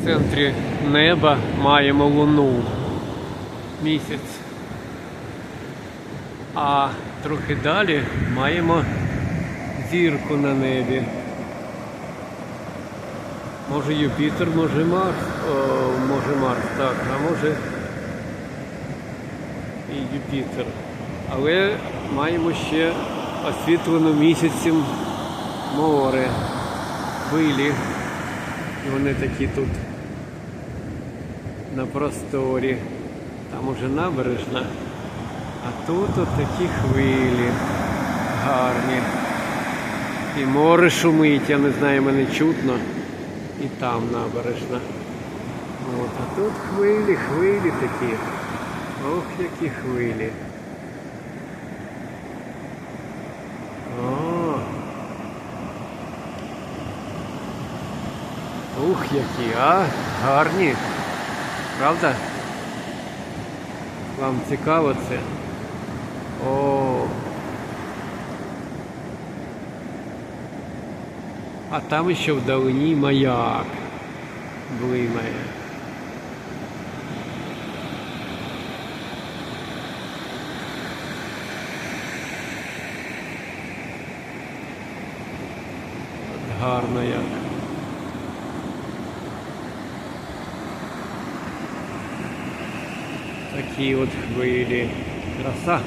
В центрі неба маємо луну місяць. А трохи далі маємо зірку на небі. Може Юпітер, може Марс, О, може Марс, так, а може і Юпітер. Але маємо ще освітлену місяцем море, хвилі. Вони такі тут на просторі. Там уже набережна. А тут от такі хвилі гарні. І море шумить, я не знаю, мене чутно. І там набережна. От, а тут хвилі, хвилі такі. Ох, які хвилі. О. Ух, які, а? Гарні. Правда? Вам цікаво це? О. А там ще вдалині маяк блимає. Гарно як. Такі вот были. Краса.